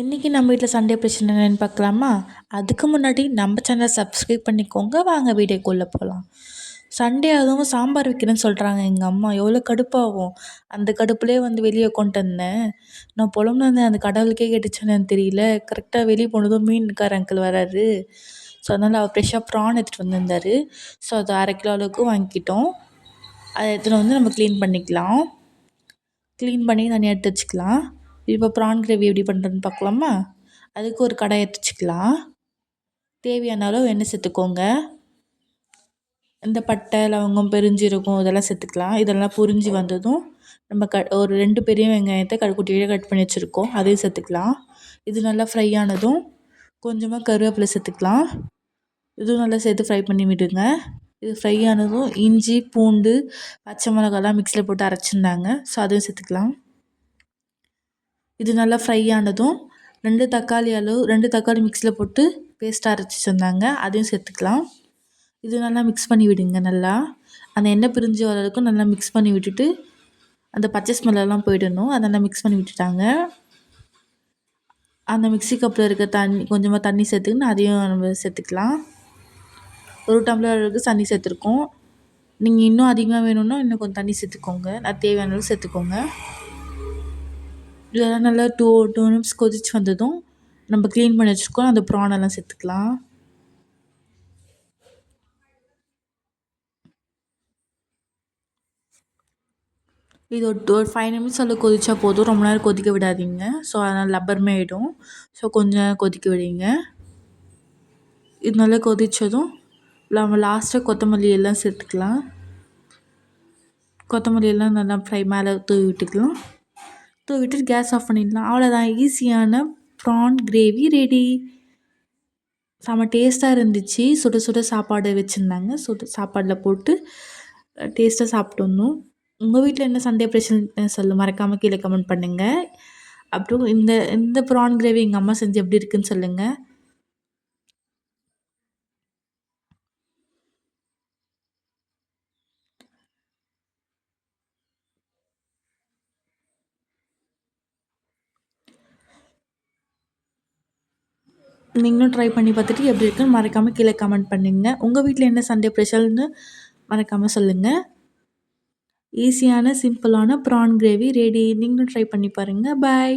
இன்றைக்கி நம்ம வீட்டில் சண்டே பிரச்சனை என்னென்னு பார்க்கலாமா? அதுக்கு முன்னாடி நம்ம சேனலை சப்ஸ்கிரைப் பண்ணிக்கோங்க. வாங்க வீடியோக்குள்ளே போகலாம் சண்டே அதுவும் சாம்பார் வைக்கிறேன்னு சொல்கிறாங்க எங்கள் அம்மா எவ்வளோ கடுப்பாகும் அந்த கடுப்புலேயே வந்து வெளியே கொண்டு வந்தேன். நான் புலம்புனேன் அந்த கடவுளுக்கே கேட்டுச்சானு தெரியல. கரெக்டாக வெளியே போனதும் மீன்கார அங்கிள் வராரு. ஸோ அதனால் அவர் ஃப்ரெஷ்ஷாக ப்ரான் எடுத்துகிட்டு வந்திருந்தார். ஸோ அது அரை கிலோ அளவுக்கு வாங்கிக்கிட்டோம். அதை எடுத்துகிட்டு வந்து நம்ம க்ளீன் பண்ணிக்கலாம். க்ளீன் பண்ணி தனியாக எடுத்து வச்சுக்கலாம். இப்போ ப்ரான் கிரேவி எப்படி பண்ணுறதுன்னு பார்க்கலாமா? அதுக்கு ஒரு கடாய் வச்சுக்கலாம் தேவையான அளவு எண்ணெய் சேர்த்துக்கோங்க. இந்த பட்டை லவங்கம் பெருஞ்சீரகம் இதெல்லாம் சேர்த்துக்கலாம். இதெல்லாம் புரிஞ்சு வந்ததும் நம்ம க ஒரு ரெண்டு பெரிய வெங்காயத்தை கடுக்குட்டியாக கட் பண்ணி வச்சுருக்கோம். அதையும் சேர்த்துக்கலாம். இது நல்லா ஃப்ரை ஆனதும் கொஞ்சமாக கருவேப்பிலை சேர்த்துக்கலாம். இதுவும் நல்லா சேர்த்து ஃப்ரை பண்ணி விடுங்க. இது ஃப்ரை ஆனதும் இஞ்சி பூண்டு பச்சை மிளகாலாம் மிக்சியில் போட்டு அரைச்சிருந்தாங்க. ஸோ அதையும் சேர்த்துக்கலாம். இது நல்லா ஃப்ரை ஆனதும் ரெண்டு தக்காளி அளவு ரெண்டு தக்காளி மிக்ஸியில் போட்டு பேஸ்ட்டாக அரைச்சி சொன்னாங்க அதையும் சேர்த்துக்கலாம். இது நல்லா மிக்ஸ் பண்ணி விடுங்க நல்லா. அந்த எண்ணெய் பிரிஞ்சு வர வரைக்கும் நல்லா மிக்ஸ் பண்ணி விட்டுட்டு அந்த பச்சை ஸ்மெல்லெல்லாம் போயிடணும். அதெல்லாம் மிக்ஸ் பண்ணி விட்டுட்டாங்க. அந்த மிக்ஸி கப்பில் இருக்க தண்ணி கொஞ்சமாக தண்ணி சேர்த்துக்கின்னு அதையும் நம்ம சேர்த்துக்கலாம். ஒரு டம்ளர் அளவுக்கு தண்ணி சேர்த்துருக்கோம். நீங்கள் இன்னும் அதிகமாக வேணும்னா இன்னும் கொஞ்சம் தண்ணி சேர்த்துக்கோங்க. நான் தேவையான அளவு சேர்த்துக்கோங்க. இதெல்லாம் நல்லா டூ டூ மினிட்ஸ் கொதிச்சு வந்ததும் நம்ம க்ளீன் பண்ணி வச்சுருக்கோம். அந்த ப்ரானெல்லாம் சேர்த்துக்கலாம். இது ஒரு ஒரு ஃபைவ் நிமிட்ஸ் அதில் கொதிச்சா போதும். ரொம்ப நேரம் கொதிக்க விடாதீங்க. ஸோ அதனால் லப்பருமே ஆகிடும் ஸோ கொஞ்சம் கொதிக்க விடுங்க. இது நல்லா கொதித்ததும் நம்ம லாஸ்ட்டாக கொத்தமல்லி எல்லாம் சேர்த்துக்கலாம். கொத்தமல்லி எல்லாம் நல்லா ஃப்ரை மேலே தூவி விட்டுக்கலாம். தூவிட்டு கேஸ் ஆஃப் பண்ணிடலாம். அவ்வளோதான் ஈஸியான ப்ரான் கிரேவி ரெடி செம்ம டேஸ்ட்டாக இருந்துச்சு. சுட சுட சாப்பாடு வச்சுருந்தாங்க. சுட சாப்பாடில் போட்டு டேஸ்ட்டாக சாப்பிட்டு வந்தோம். உங்கள் வீட்டில் என்ன சண்டே பிரச்சனை சொல்லு. மறக்காமல் கீழே கமெண்ட் பண்ணுங்கள் அப்புறம் இந்த இந்த ப்ரான் கிரேவி எங்கள் அம்மா செஞ்சு எப்படி இருக்குன்னு சொல்லுங்கள் நீங்களும் ட்ரை பண்ணி பார்த்துட்டு எப்படி இருக்குன்னு மறக்காமல் கீழே கமெண்ட் பண்ணுங்கள் உங்கள் வீட்டில் என்ன சண்டே ஸ்பெஷல்னு மறக்காமல் சொல்லுங்கள் ஈஸியான சிம்பிளான ப்ரான் கிரேவி ரெடி நீங்களும் ட்ரை பண்ணி பாருங்கள் பாய்